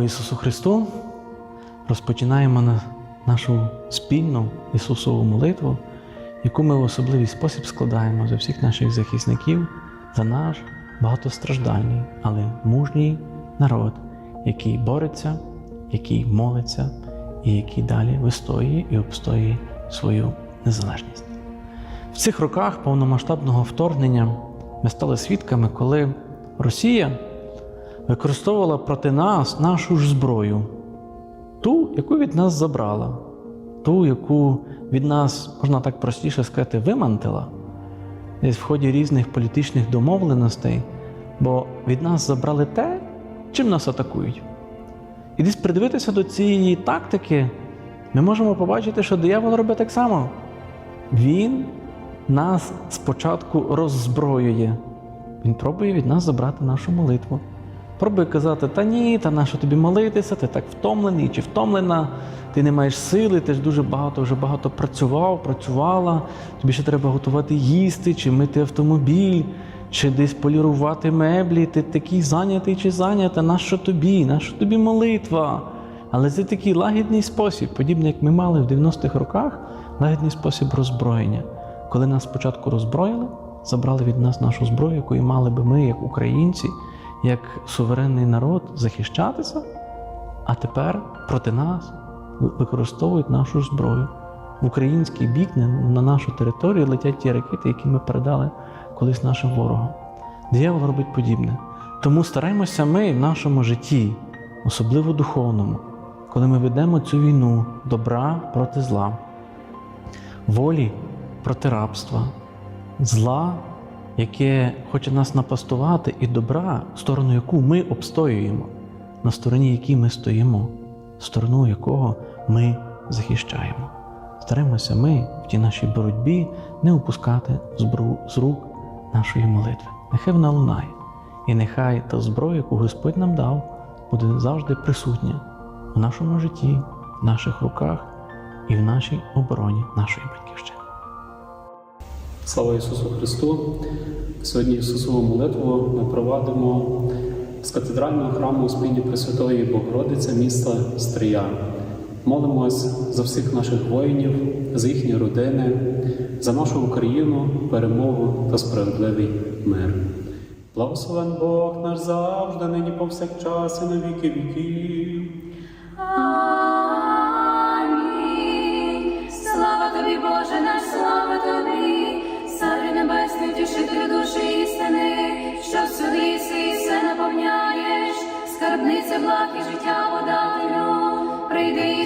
Слава Ісусу Христу! Розпочинаємо нашу спільну Ісусову молитву, яку ми в особливий спосіб складаємо за всіх наших захисників, за наш багатостраждальний, але мужній народ, який бореться, який молиться і який далі вистоює і обстоює свою незалежність. В цих роках повномасштабного вторгнення ми стали свідками, коли Росія використовувала проти нас нашу ж зброю, ту, яку від нас забрала, ту, яку від нас, можна так простіше сказати, вимантила десь в ході різних політичних домовленостей, бо від нас забрали те, чим нас атакують. І десь придивитися до цієї тактики, ми можемо побачити, що диявол робить так само. Він нас спочатку роззброює. Він пробує від нас забрати нашу молитву. Пробує казати, та ні, та нащо тобі молитися, ти так втомлений чи втомлена, ти не маєш сили, ти ж дуже багато вже багато працював, працювала, тобі ще треба готувати їсти, чи мити автомобіль, чи десь полірувати меблі, ти такий зайнятий чи зайнята, нащо тобі, нащо тобі молитва? Але це такий лагідний спосіб, подібний, як ми мали в 90-х роках, лагідний спосіб роззброєння. Коли нас спочатку роззброїли, забрали від нас нашу зброю, якою мали би ми, як українці, як суверенний народ, захищатися, а тепер проти нас використовують нашу зброю. В український бік на- на нашу територію летять ті ракети, які ми передали колись нашим ворогам. Диявол робить подібне. Тому стараємося ми в нашому житті, особливо духовному, коли ми ведемо цю війну добра проти зла, волі проти рабства, зла, яке хоче нас напастувати, і добра, сторону яку ми обстоюємо, на стороні якій ми стоїмо, сторону якого ми захищаємо. Стараємося ми в тій нашій боротьбі не опускати з рук нашої молитви. Нехай вона лунає, і нехай та зброя, яку Господь нам дав, буде завжди присутня в нашому житті, в наших руках і в нашій обороні нашої батьківщини. Слава Ісусу Христу! Сьогодні Ісусову молитву ми провадимо з катедрального храму Успіння Пресвятої Богородиці міста Стрия. Молимось за всіх наших воїнів, за їхні родини, за нашу Україну, перемогу та справедливий мир. Благословен Бог наш завжди, нині повсякчас і на віки віків.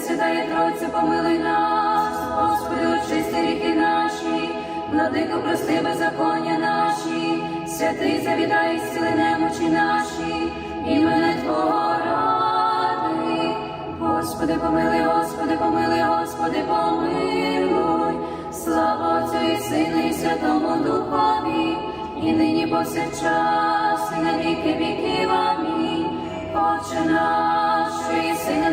Пресвятає Тройця, помилуй нас, Господи, очисти ріки наші, владико, прости беззаконня наші, святий завідай, зціли немочі наші, імене Твого ради. Господи, помилуй, Господи, помилуй, Господи, помилуй. Слава Отцю і Сину, і Святому Духові, і нині повсякчас, і на віки віків. Амінь. Отче наш, що єси на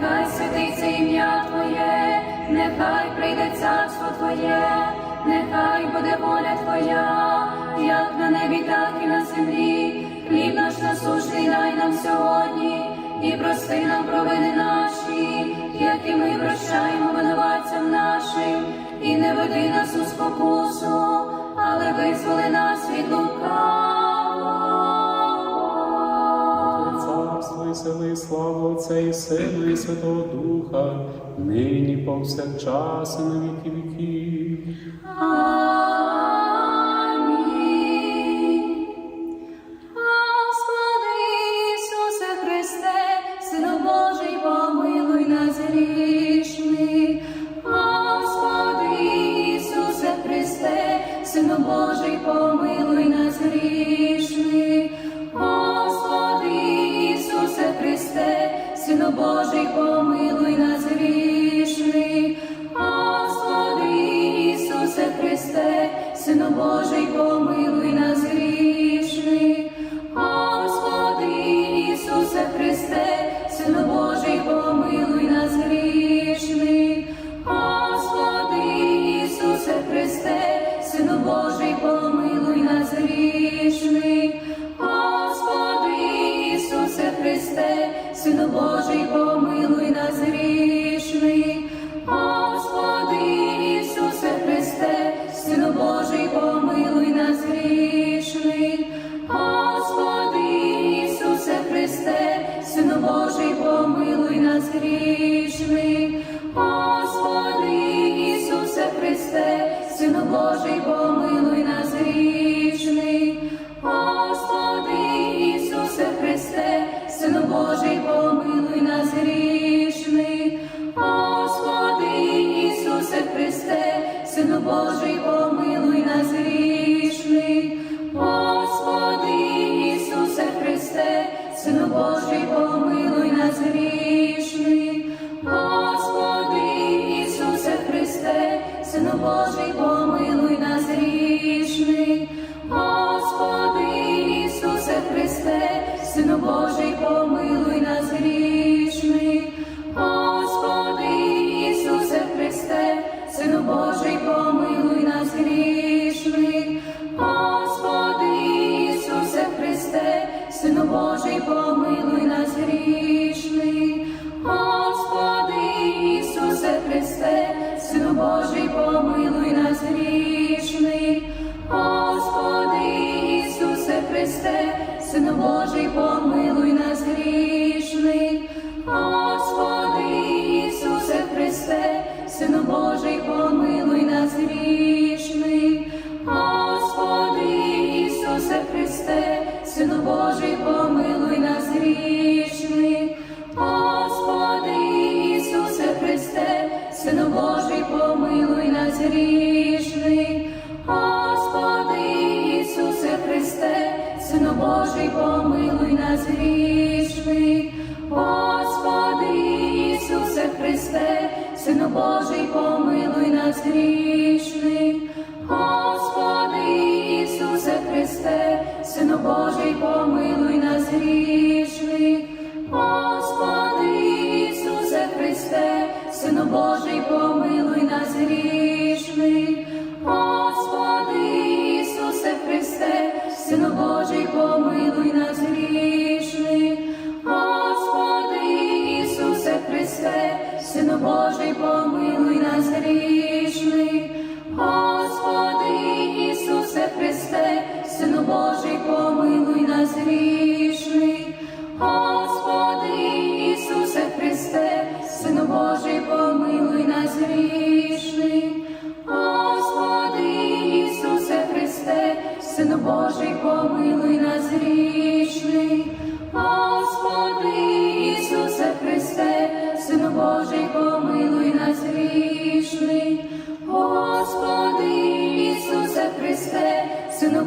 нехай святиться ім'я Твоє, нехай прийде царство Твоє, нехай буде воля Твоя, як на небі, так і на землі. Хліб наш насущний дай нам сьогодні, і прости нам провини наші, як і ми прощаємо винуватцям нашим, і не веди нас у спокусу, Сина, і Святого Духа, нині повсякчас і на віки віків. Божий Бог.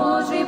Божий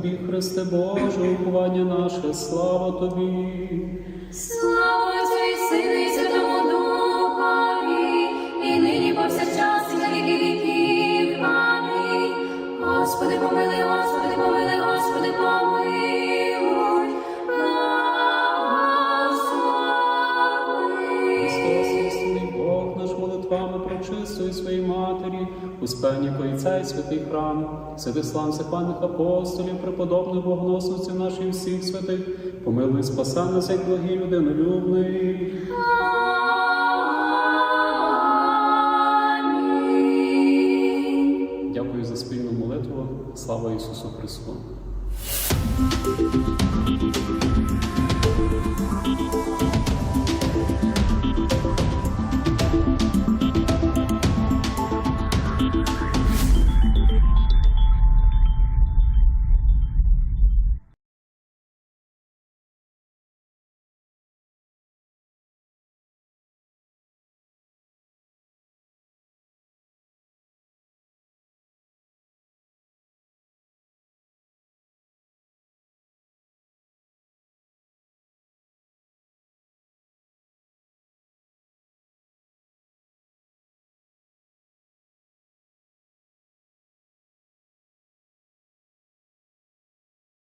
тобі, Христе Боже, уховання наше, слава тобі. Слава і Сину і Святому Духові, і нині повсякчас і на віки віків. Амінь. Господи, помилуй, Господи, помилуй, Господи, помилуй. Благослови. Христос, істинний Бог, наш молитвами прочистої своїй матері, у спевні Отця і святий храм, святих паних апостолів, преподобних богоносниців наших всіх святих, помилуй спаса нас, як благий людинолюбний. Дякую за спільну молитву. Слава Ісусу Христу!